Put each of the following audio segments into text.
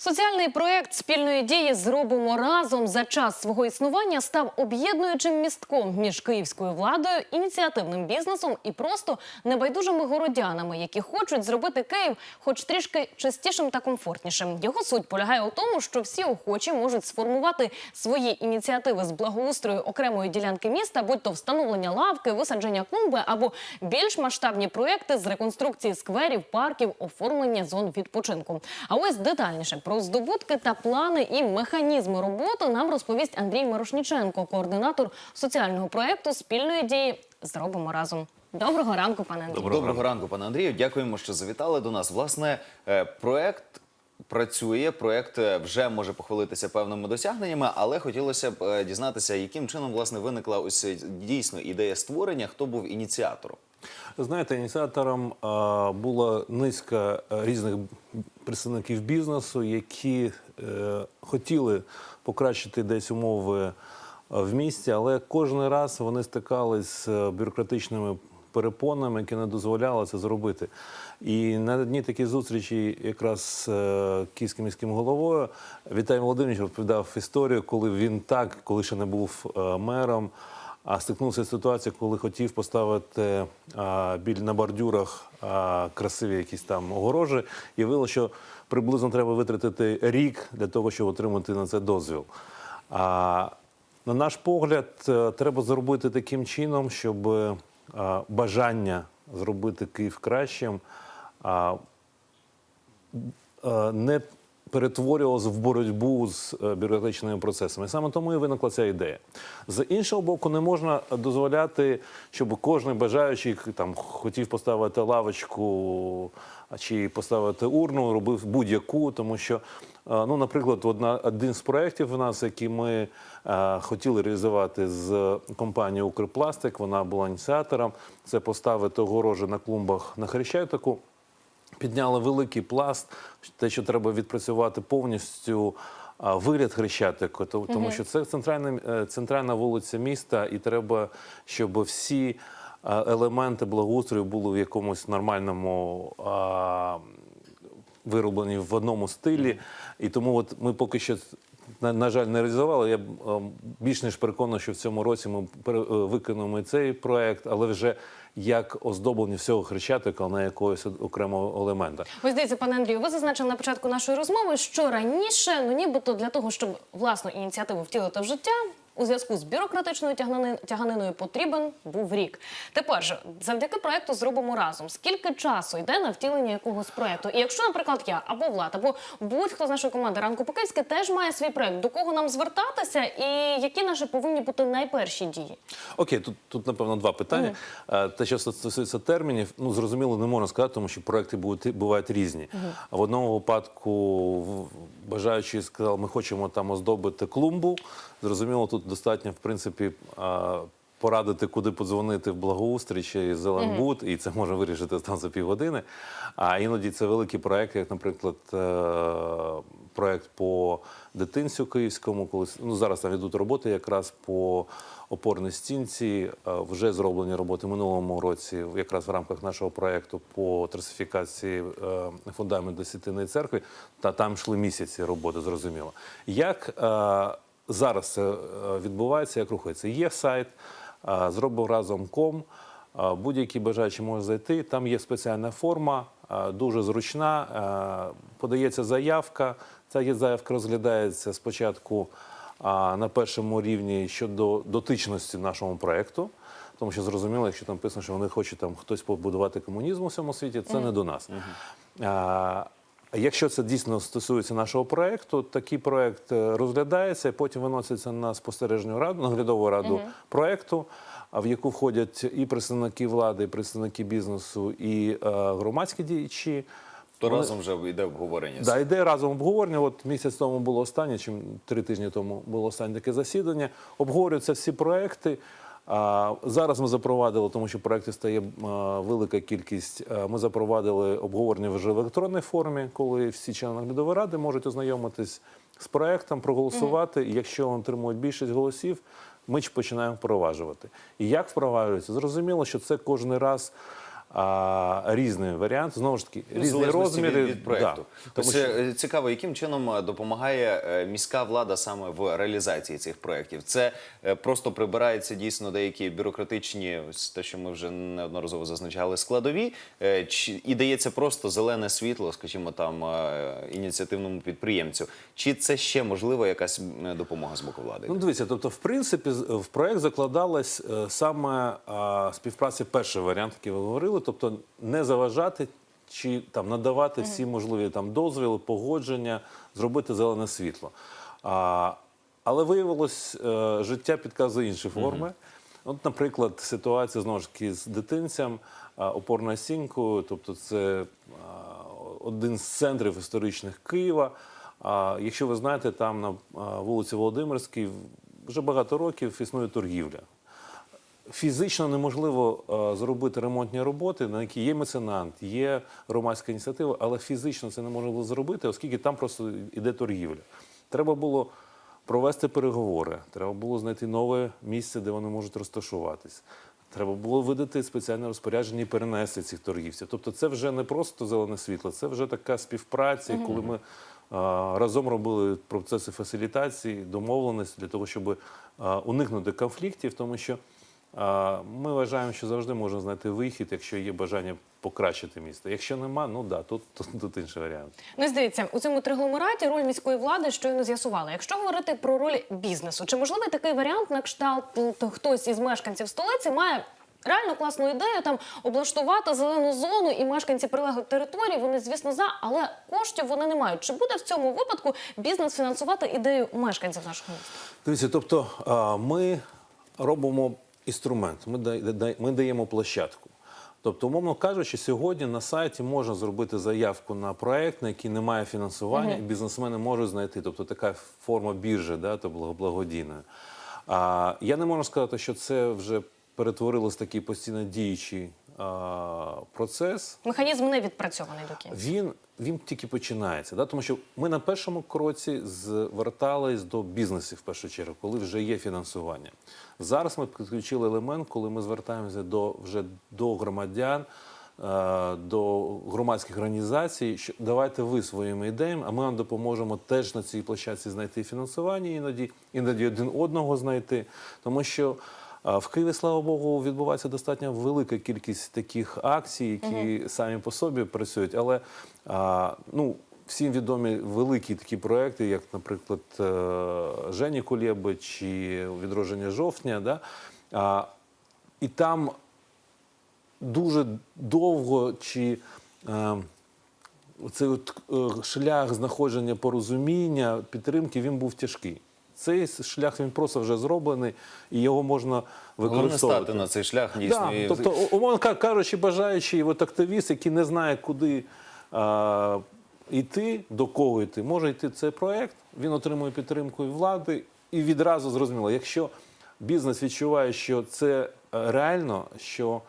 Соціальний проект спільної дії зробимо разом за час свого існування став об'єднуючим містком між київською владою, ініціативним бізнесом і просто небайдужими городянами, які хочуть зробити Київ, хоч трішки чистішим та комфортнішим. Його суть полягає у тому, що всі охочі можуть сформувати свої ініціативи з благоустрою окремої ділянки міста, будь то встановлення лавки, висадження клумби або більш масштабні проекти з реконструкції скверів, парків, оформлення зон відпочинку. А ось детальніше про здобутки та плани і механізми роботи нам розповість Андрій Мирошніченко, координатор соціального проекту спільної дії Зробимо разом. Доброго ранку, пане Андрію. Доброго, ранку, пане Андрію. Дякуємо, що завітали до нас. Власне, е, проект. Працює проект е, вже може похвалитися певними досягненнями, але хотілося б е, дізнатися, яким чином власне виникла ось дійсно ідея створення, хто був ініціатором. Знаєте, ініціатором була низка різних представників бізнесу, які е, хотіли покращити десь умови в місті, але кожен раз вони стикались з е, бюрократичними перепонами, які не дозволяли це зробити. І на одній такій зустрічі якраз з е, київським міським головою Віталій Володимирович розповідав історію, коли він так, коли ще не був е, мером. А стикнувся з ситуацією, коли хотів поставити а, біль на бордюрах а, красиві якісь там огорожі, і виявилося, що приблизно треба витратити рік для того, щоб отримати на це дозвіл. А, на наш погляд, е, треба зробити таким чином, щоб е, бажання зробити Київ кращим а, е, не перетворювалося в боротьбу з е, бюрократичними процесами. Саме тому і виникла ця ідея. З іншого боку, не можна дозволяти, щоб кожен бажаючий там хотів поставити лавочку чи поставити урну, робив будь-яку, тому що. е, Ну, наприклад, одна один з проєктів у нас, який ми е, хотіли реалізувати з компанією Укрпластик, вона була ініціатором. Це поставити огорожі на клумбах на Хрещатику підняли великий пласт, те, що треба відпрацювати повністю Виряд Хрещатику, то- тому що це центральна, е, центральна вулиця міста, і треба, щоб всі елементи благоустрою були в якомусь нормальному. а, Вироблені в одному стилі, і тому от ми поки що на, на жаль не реалізували. Я е, більш ніж переконаний, що в цьому році ми е, виконуємо цей проект, але вже як оздоблення всього хрещатика, а не якогось окремого елемента. Ось дивіться, пане Андрію, ви зазначили на початку нашої розмови, що раніше, ну нібито для того, щоб власну ініціативу втілити в життя. У зв'язку з бюрократичною тяганиною потрібен був рік. Тепер же, завдяки проекту зробимо разом. Скільки часу йде на втілення якогось проекту? І якщо, наприклад, я або Влад, або будь-хто з нашої команди ранку Покильське теж має свій проект, до кого нам звертатися, і які наші повинні бути найперші дії? Окей, тут, тут напевно два питання. Е, Те, що стосується термінів, ну зрозуміло, не можна сказати, тому що проекти бувають, бувають різні. В одному випадку бажаючий сказав, ми хочемо там оздобити клумбу. Зрозуміло, тут достатньо, в принципі. Порадити, куди подзвонити в благоустрій чи Зеленбуд, і це можна вирішити там за півгодини. А іноді це великі проекти, як, наприклад, е, проект по дитинцю київському, коли ну зараз там йдуть роботи якраз по опорній стінці. Е, Вже зроблені роботи в минулому році, якраз в рамках нашого проекту по трасифікації е, фундаменту Святиної церкви. Та там йшли місяці роботи, зрозуміло. Як зараз це е, відбувається, як рухається? Є сайт е, зробив разом ком. Е, Будь-які бажаючі можуть зайти. Там є спеціальна форма, дуже зручна. Подається заявка. Ця заявка розглядається спочатку на першому рівні щодо дотичності нашому проекту. Тому що зрозуміло, якщо там писано, що вони хочуть там хтось побудувати комунізм у всьому світі, це не до нас. А, Якщо це дійсно стосується нашого проекту, такий проект е, розглядається і потім виноситься на спостережну раду, наглядову раду проекту, а в яку входять і представники влади, і представники бізнесу, і е, громадські діячі. То Вони- разом вже йде обговорення. Да, йде разом обговорення. От місяць тому було останнє, чим три тижні тому було останнє таке засідання. Обговорюються всі проекти. А, зараз ми запровадили, тому що проєктів стає велика кількість. Ми запровадили обговорення вже в електронній формі, коли всі члени наглядової ради можуть ознайомитись з проектом, проголосувати. І якщо отримують більшість голосів, ми починаємо впроваджувати. І як впроваджується? Зрозуміло, що це кожен раз а, різний варіант. Знову ж таки, різні розміри від, від проекту. Да. Тому що е, цікаво, яким чином е, допомагає е, міська влада саме в реалізації цих проєктів? Це просто прибирається дійсно деякі бюрократичні, ось те, що ми вже неодноразово зазначали, складові, чи і дається просто зелене світло, скажімо, там ініціативному підприємцю. Чи це ще можливо якась допомога з боку влади? Ну, дивіться, тобто, в принципі, в проект закладалась саме співпраця, перший варіант, який ви говорили, тобто не заважати чи там надавати всі можливі там дозвіли, погодження, зробити зелене світло. А, але виявилось, е, життя підказує інші форми. От, наприклад, ситуація знову ж таки з дитинцям, а, опорною тобто це а, один з центрів історичних Києва. А якщо ви знаєте, там на вулиці Володимирській вже багато років існує торгівля. Фізично неможливо е, зробити ремонтні роботи, на які є меценант, є громадська ініціатива, але фізично це неможливо зробити, оскільки там просто йде торгівля. Треба було провести переговори, треба було знайти нове місце, де вони можуть розташуватись. Треба було видати спеціальне розпорядження і перенести цих торгівців. Тобто, це вже не просто зелене світло, це вже така співпраця, коли ми а, разом робили процеси фасилітації, домовленості для того, щоб а, уникнути конфліктів, тому що ми вважаємо, що завжди можна знайти вихід, якщо є бажання покращити місто. Якщо нема, ну да, тут, тут, тут інший варіант. Ну, здається, у цьому тригломераті роль міської влади щойно з'ясували. Якщо говорити про роль бізнесу, чи можливий такий варіант на кшталт, ну, то хтось із мешканців столиці має реально класну ідею там облаштувати зелену зону, і мешканці прилеглих територій, вони, звісно, за, але коштів вони не мають. Чи буде в цьому випадку бізнес фінансувати ідею мешканців нашого міста? Дивіться, тобто ми робимо інструмент, ми, да- да- ми даємо площадку. Тобто, умовно кажучи, сьогодні на сайті можна зробити заявку на проект, на який немає фінансування, і бізнесмени можуть знайти. Тобто така форма біржі, да, то благо- благодійної. А, я не можу сказати, що це вже перетворилось в такий постійно діючий а, процес Механізм не відпрацьований до кінця. він, він тільки починається. Да? Тому що ми на першому кроці звертались до бізнесів в першу чергу, коли вже є фінансування. Зараз ми підключили елемент, коли ми звертаємося до вже до громадян. е, До громадських організацій, що давайте ви своїми ідеями, а ми вам допоможемо теж на цій площадці знайти фінансування, іноді іноді один одного знайти. Тому що В Києві, слава Богу, відбувається достатньо велика кількість таких акцій, які самі по собі працюють. Але ну, всім відомі великі такі проекти, як, наприклад, е, Жені Кулєби чи відродження жовтня. Да? І там дуже довго чи е, цей от, е, шлях знаходження порозуміння, підтримки, він був тяжкий. Цей шлях він просто вже зроблений, і його можна Головне використовувати. стати на цей шлях дійсно. Да, і- тобто, умовно кажучи, бажаючий от активіст, який не знає, куди а, йти, до кого йти, може йти цей проект, він отримує підтримку і влади, і відразу зрозуміло, якщо бізнес відчуває, що це е, реально, що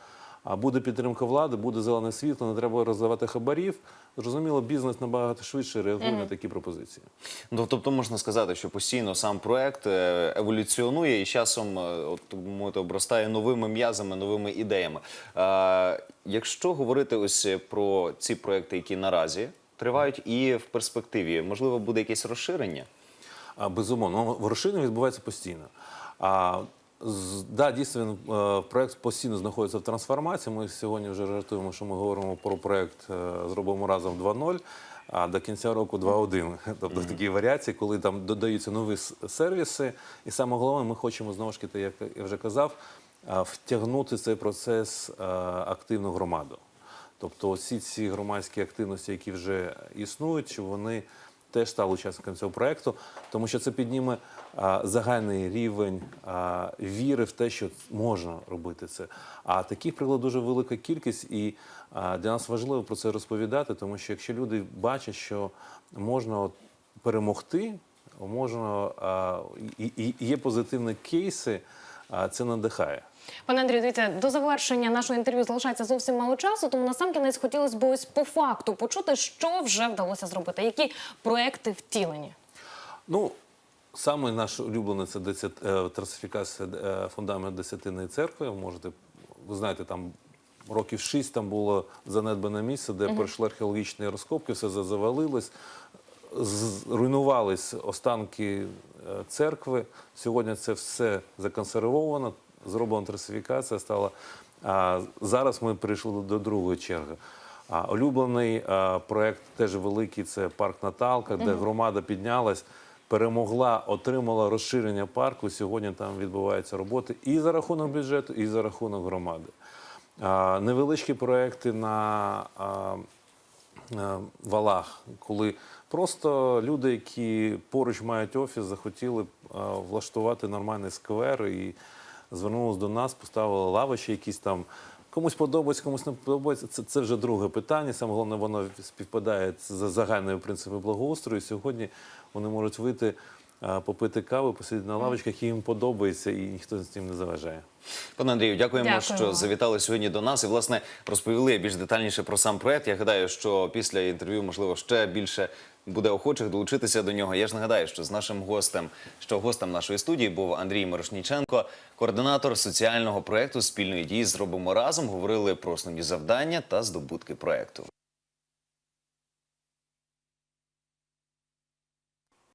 а, буде підтримка влади, буде зелене світло, не треба роздавати хабарів. Зрозуміло, бізнес набагато швидше реагує на такі пропозиції. Ну, тобто можна сказати, що постійно сам проект е, еволюціонує і часом е, от, мовити, обростає новими м'язами, новими ідеями. Е, якщо говорити ось про ці проекти, які наразі тривають, і в перспективі, можливо, буде якесь розширення. А, безумовно, Ну, ворушини відбуваються постійно. А, да, дійсно, він, е, проект постійно знаходиться в трансформації. Ми сьогодні вже жартуємо, що ми говоримо про проект е, зробимо разом 2.0, а до кінця року 2.1. Тобто такі варіації, коли там додаються нові сервіси. І саме головне, ми хочемо знову ж таки, як я вже казав, втягнути цей процес е, активну громаду. Тобто всі ці громадські активності, які вже існують, вони теж стали учасниками цього проекту, тому що це підніме загальний рівень віри в те, що можна робити це. А таких прикладів дуже велика кількість, і для нас важливо про це розповідати, тому що якщо люди бачать, що можна перемогти, можна і є позитивні кейси, це надихає. Пане Андрію, дивіться, до завершення нашого інтерв'ю залишається зовсім мало часу, тому насамкінець хотілося б ось по факту почути, що вже вдалося зробити, які проекти втілені. Ну, саме наш улюблений це е, трансифікація е, фундамент десятинної церкви. Ви Можете, ви знаєте, там років шість там було занедбане місце, де пройшли археологічні розкопки, все завалилось, зруйнувались останки е, церкви. Сьогодні це все законсервовано, зроблена трасифікація стала. А зараз ми прийшли до- другої черги. А улюблений проект теж великий це парк Наталка, де громада піднялась, перемогла, отримала розширення парку. Сьогодні там відбуваються роботи і за рахунок бюджету, і за рахунок громади. Невеличкі проекти на валах, коли просто люди, які поруч мають офіс, захотіли влаштувати нормальний сквер і звернулися до нас, поставили лавочі якісь там. Комусь подобається, комусь не подобається. Це, це вже друге питання. Саме головне, воно співпадає з загальними принципами благоустрою. Сьогодні вони можуть вийти, е, попити каву, посидіти на лавочках, їм подобається, і ніхто з цим не заважає. Пане Андрію, дякуємо, Дякуємо. що завітали сьогодні до нас і власне розповіли більш детальніше про сам проект. Я гадаю, що після інтерв'ю можливо ще більше буде охочих долучитися до нього. Я ж нагадаю, що з нашим гостем, що гостем нашої студії був Андрій Мирошніченко, координатор соціального проекту спільної дії Зробимо разом. Говорили про основні завдання та здобутки проекту.